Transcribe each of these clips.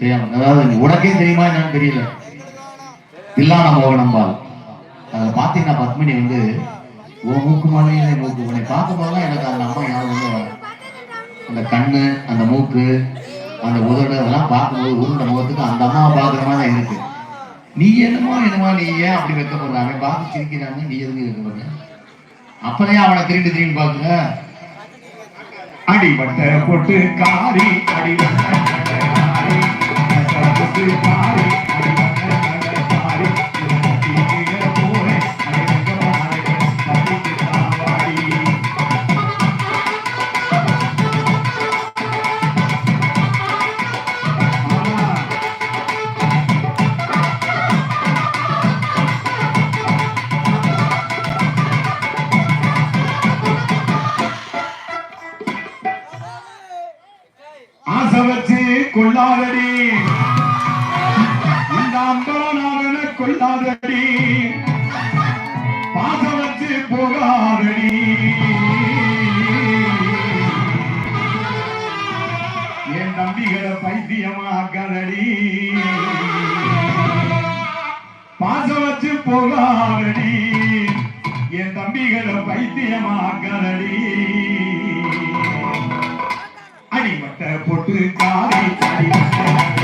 தெரியாம அதாவது உனக்கே தெரியுமா என்னன்னு தெரியல. தில்லான மோகனம்பால் அதுல பாத்தீங்கன்னா பத்மினி வந்து உன் மூக்கு மாதிரியே மூக்கு. உன்னை பார்க்கும்போதெல்லாம் எனக்கு அந்த அம்மா யாரும் அந்த கண்ணு அந்த மூக்கு அந்த உதடு அதெல்லாம் பார்க்கும்போது உருண்ட முகத்துக்கு அந்த அம்மாவை பார்க்குற மாதிரி தான் இருக்கு. நீ என்னமோ என்னமோ நீ ஏன் அப்படி அவன் பார்த்து சிரிக்கிறாங்க நீ எதுக்கு போற அப்பதான் அவனை திரும்பி திரும்பி பார்க்குற அடிபட்ட பொட்டு காரி அடிபட்ட அடிபட்ட பொட்டு வச்சு போகாதடி என் தம்பிகளை பைத்தியமாக்கதடி. அடிமட்ட பொட்டு காலை அடிமட்ட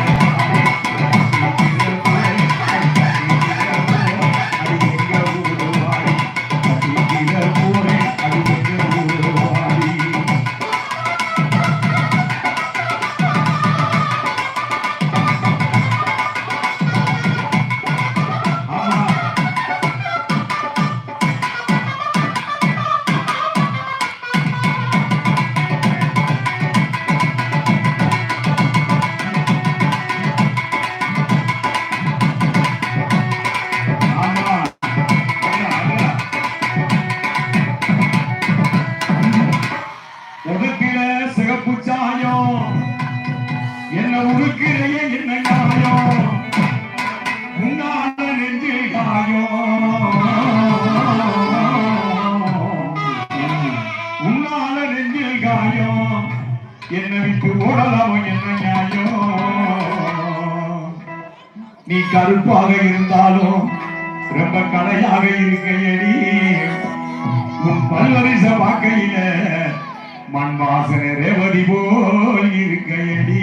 பல்வரிச பார்க்கையில மண் வாசனை ரேவதி போல் இருக்கையடி.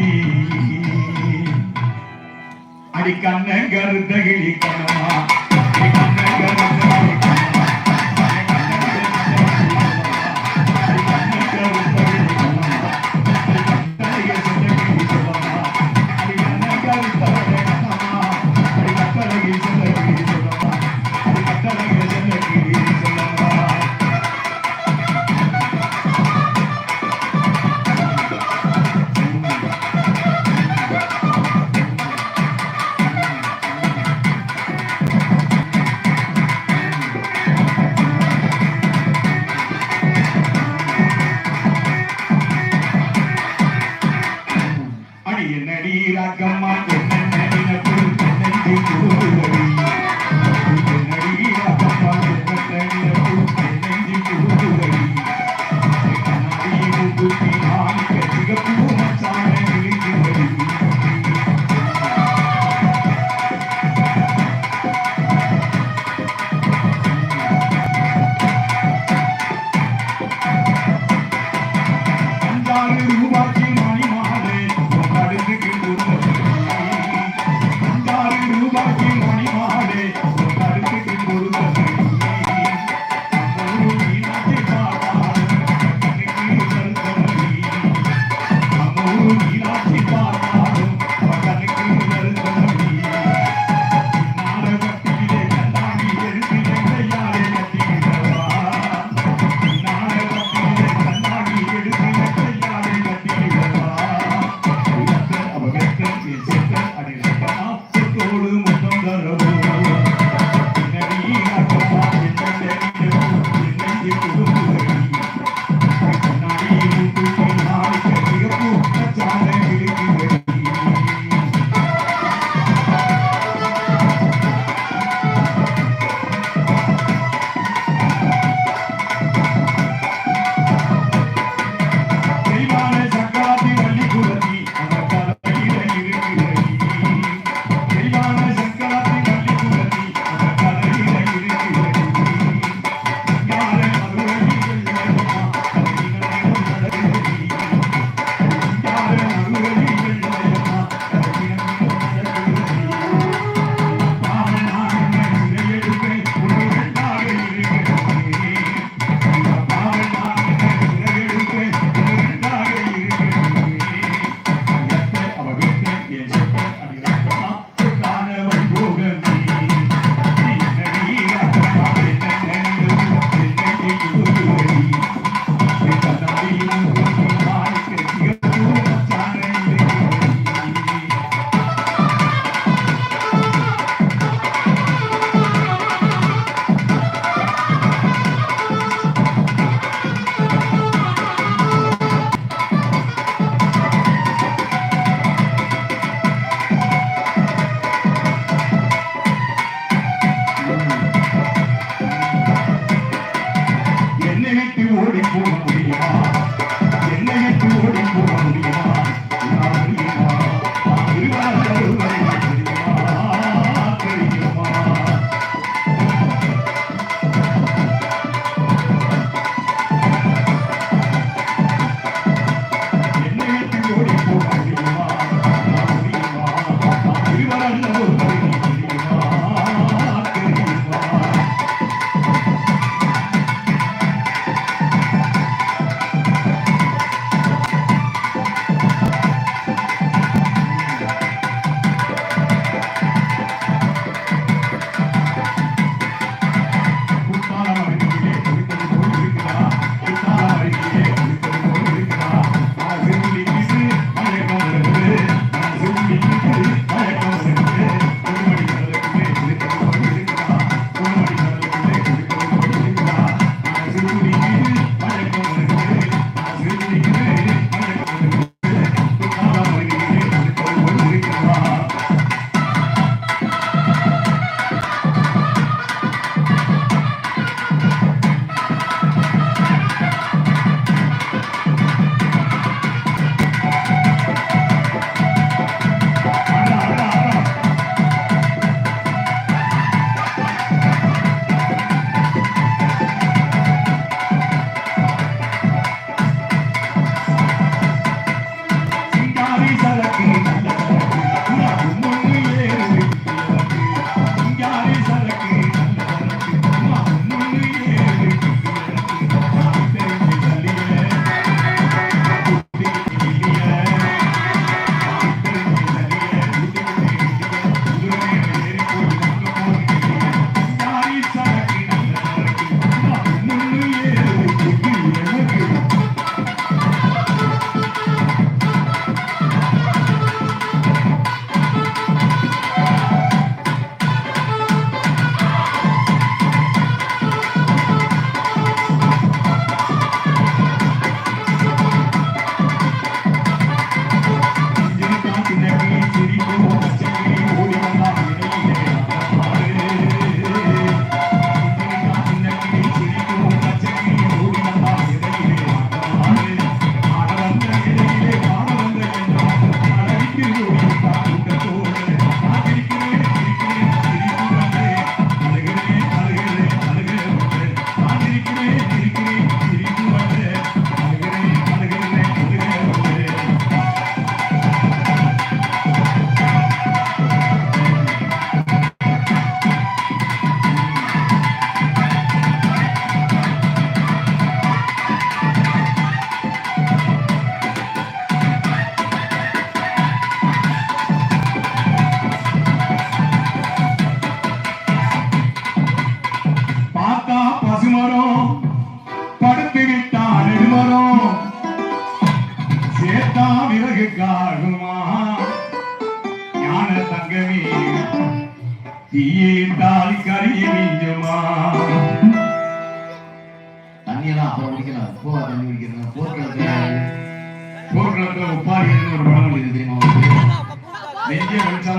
அடி கண்ண கருத்தகிழி கண்ணமா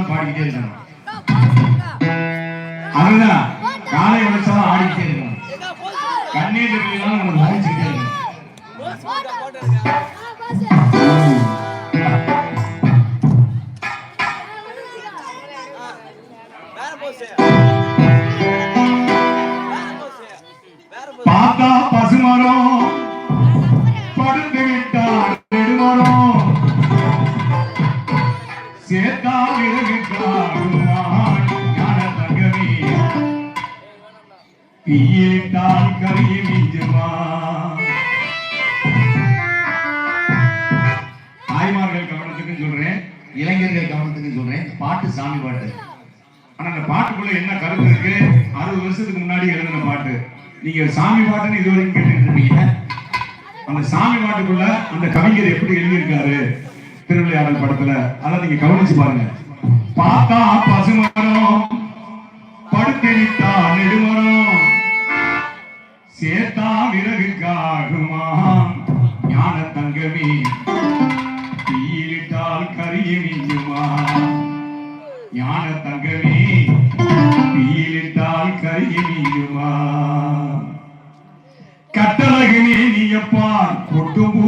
பாடிக்கிட்டே இருக்கணும் அதுதான் பாட்டு ஆனா அந்த பாட்டுக்குள்ள என்ன கருத்து இருக்கு? அறுபது வருஷத்துக்கு முன்னாடி எழுதின பாட்டு. நீங்க சாமி பாட்டுன்னு இது வரைக்கும் கேட்டுட்டு இருப்பீங்க அந்த சாமி பாட்டுக்குள்ள அந்த கவிஞர் எப்படி எழுதியிருக்காரு? திருவிளையாடல் படத்துல. அதான் நீங்க கவனிச்சு பாருங்க. பார்த்தா பசுமரம் படுத்து நெடுமரம். சேர்த்தா விறகுக்காகுமா ஞான தங்கமே ஞான தங்கமே தீயிலிட்டால் கரிய மிஞ்சுமா கட்டழகுமே நீ கொட்டு கொட்டும்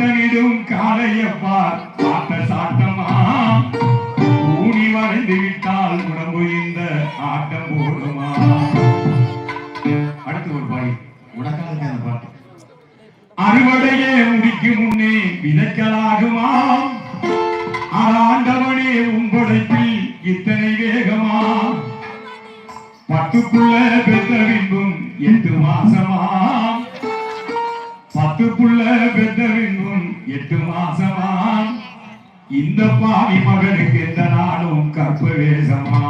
வட்டமிடும் காலையப்பார் வாட்ட சாட்டமா ஊனி வரைந்து விட்டால் உடம்பு இந்த ஆட்டம் போடுமா அடுத்து ஒரு பாடி உனக்காக பாட்டு. அறுவடையே முடிக்கு முன்னே விதைக்கலாகுமா? ஆண்டவனே உன்படைப்பில் இத்தனை வேகமா? பத்துக்குள்ள பெற்ற பின்பும் எட்டு மாசமா? பத்துக்குள்ள பெற்ற பின்பும் எட்டு மாசமா இந்த பாவி மகனுக்கு எந்த நாளும் கற்ப வேஷமா.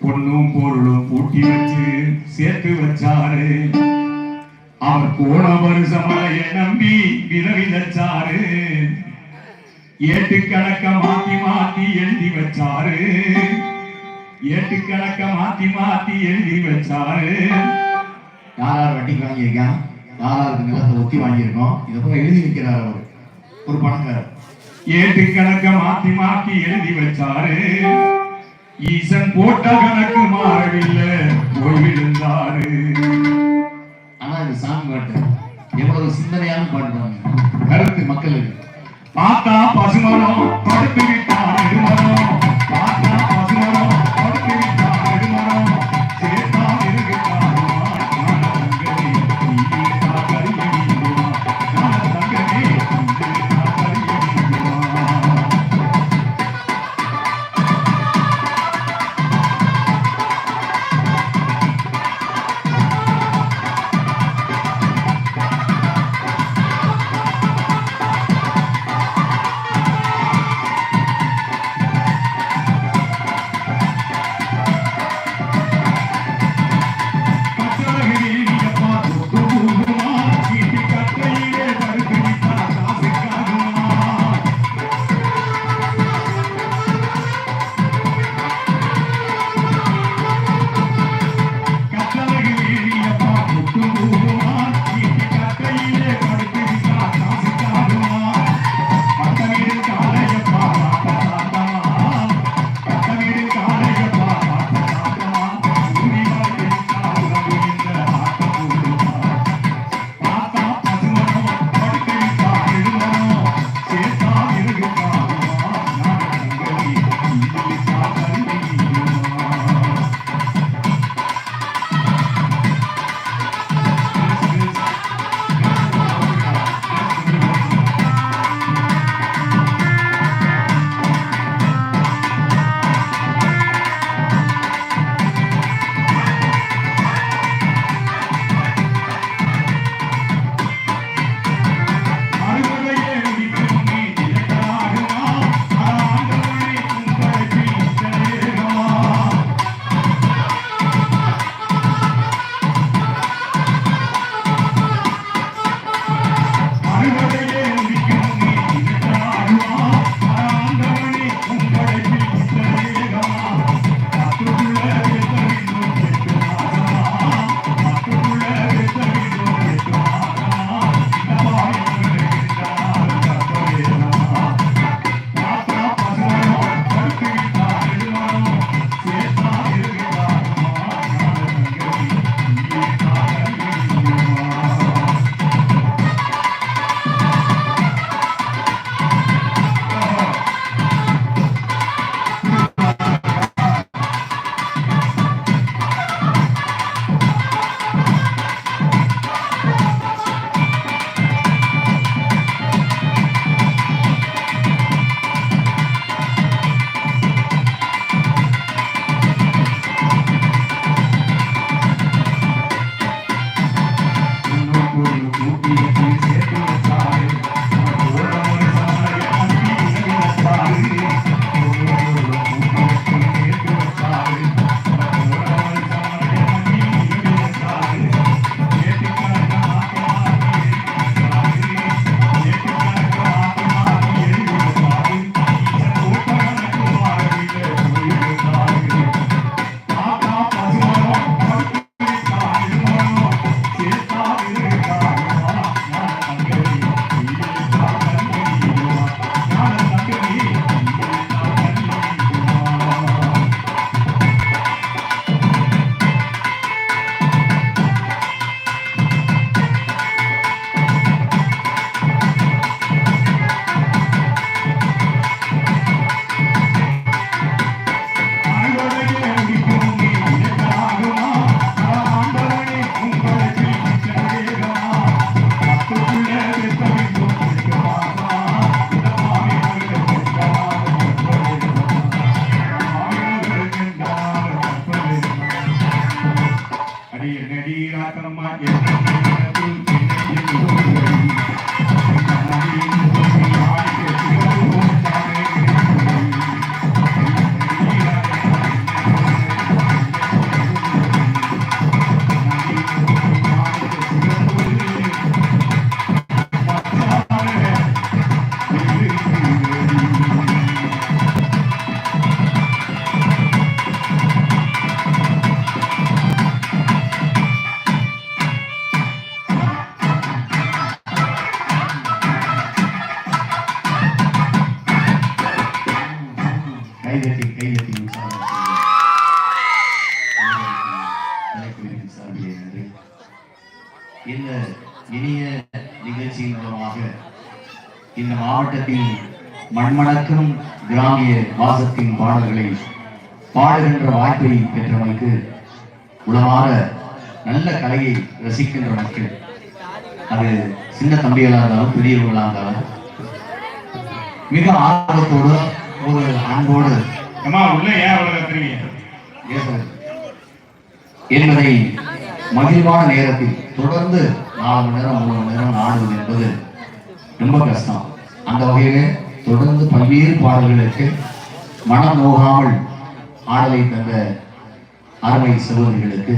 பொண்ணும் பொருளும் பூட்டி வச்சு சேர்த்து வச்சாரு. அவர் போன வருஷமலையை நம்பி விதவிதச்சாரு ஏட்டு கணக்க மாத்தி மாத்தி எழுதி வச்சாரு. ஏட்டு கணக்க மாத்தி மாத்தி எழுதி வச்சாரு. யார் வட்டி வாங்கியிருக்கான் நாலாவது யாருக்கு நிலத்தை ஒத்தி வாங்கியிருக்கோம். இதை போய் எழுதி வைக்கிறார் அவர். ஒரு பணக்காரர். ஏட்டு கணக்க மாத்தி மாத்தி எழுதி வச்சாரு. ஈசன் போட்ட கணக்கு மாறவில்லை. போய் விழுந்தாரு ஆனா இந்த சாமி பாட்டு. எவ்வளவு சிந்தனையான பாட்டு கருத்து மக்களுக்கு. பார்த்தா பசுமரம் படுத்து விட்டான் பார்த்தா மண்மணக்கும் கிராமிய வாசத்தின் பாடல்களை பாடுகின்ற வாய்ப்பை பெற்றமைக்கு உளமாற நல்ல கலையை ரசிக்கின்ற மக்கள். அது சின்ன தம்பிகளாக இருந்தாலும் பெரியவர்களாக இருந்தாலும் மிக ஆர்வத்தோடு ஒரு அன்போடு என்பதை மகிழ்வான நேரத்தில் தொடர்ந்து நாலு மணி நேரம் மூணு மணி நேரம் ஆடுவது என்பது ரொம்ப கஷ்டம். அந்த வகையிலே தொடர்ந்து பல்வேறு பாடல்களுக்கு மனம் நோகாமல் ஆடலை தந்த அருமை சகோதரிகளுக்கு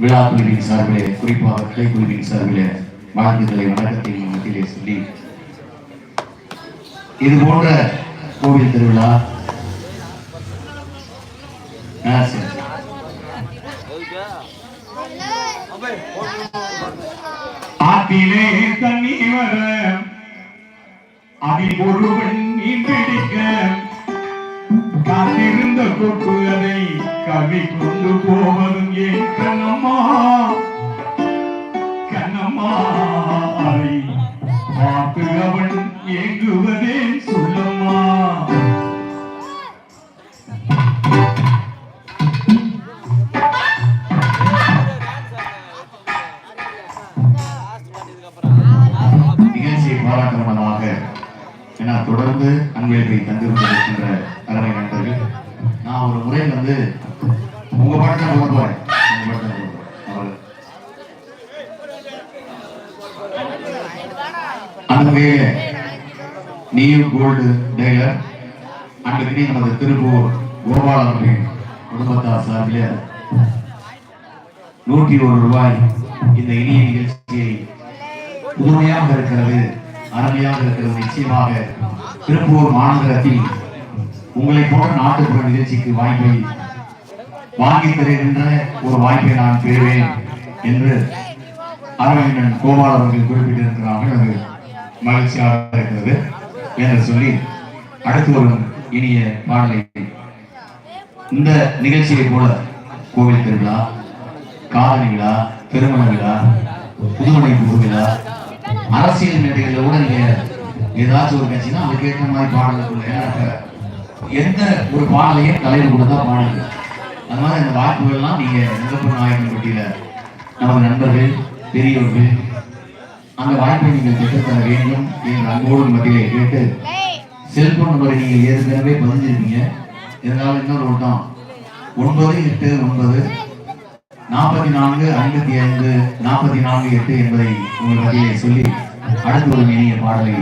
விழா குழுவின் சார்பிலே குறிப்பாக கிளை குழுவின் சார்பிலே வாழ்த்துக்களை வணக்கத்தை மத்தியிலே சொல்லி இது போன்ற கோவில் திருவிழா ஆ, ஆத்திலே தண்ணி வர அதில் ஒருவன் மீன் காத்திருந்த கொக்கு அதை கவி கொண்டு போவதும் ஏன் கண்ணம்மா? கண்ணம்மா அதை பார்த்து அவன் ஏங்குவதே சொல்ல தொடர்ந்து அன்பளிப்பை தந்திருக்கின்ற அருமை நண்பர்கள் நான் ஒரு முறை வந்து உங்க பாட்டு தான் போறேன். உங்க பாட்டு அன்பே போட நீயும் கோல்டு டெய்லர் அன்றைக்கு நமது திருப்பூர் கோபால் குடும்பத்தார் சார்பில் நூற்றி ஒரு ரூபாய் இந்த இனிய நிகழ்ச்சியை புதுமையாக இருக்கிறது. அருமையாக இருக்கிறது நிச்சயமாக திருப்பூர் மாநகரத்தில் உங்களை போன்ற நாட்டுப்புற நிகழ்ச்சிக்கு வாய்ப்பை வாங்கி தருகின்ற ஒரு வாய்ப்பை நான் பெறுவேன் என்று அரவிந்தன் கோபால் அவர்கள் குறிப்பிட்டிருக்கிறார்கள். அது மகிழ்ச்சியாக இருக்கிறது என்று சொல்லி அடுத்து வரும் இனிய பாடலை இந்த நிகழ்ச்சியை போல கோவில் திருவிழா காதலி விழா திருமண விழா புதுமனை புது விழா அரசியல் மேடைகளில் கூட நீங்க ஏதாச்சும் ஒரு கட்சினா அதுக்கு ஏற்ற மாதிரி பாடல்கள் எந்த ஒரு பாடலையும் தலைவர் கூட தான் பாடுங்க அது மாதிரி அந்த வாய்ப்புகள்லாம் நீங்க முகப்பு நாயகன் பட்டியல நமது நண்பர்கள் பெரியவர்கள் அந்த வாய்ப்பை நீங்கள் பெற்றுத்தர வேண்டும் என்ற அன்போடு மத்தியிலே கேட்டு செல்போன் நம்பரை நீங்கள் ஏற்கனவே பதிஞ்சிருக்கீங்க. இருந்தாலும் இன்னொரு ஓட்டம் ஒன்பது எட்டு ஒன்பது நாற்பத்தி நான்கு ஐம்பத்தி ஐந்து நாற்பத்தி நான்கு எட்டு என்பதை உங்கள் வகையை சொல்லி அடுத்து ஒரு இணைய பாடலை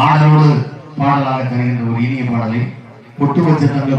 ஆடலோடு பாடலாக தருகின்ற ஒரு இனிய பாடலை ஒட்டுமொத்த வச்ச தங்க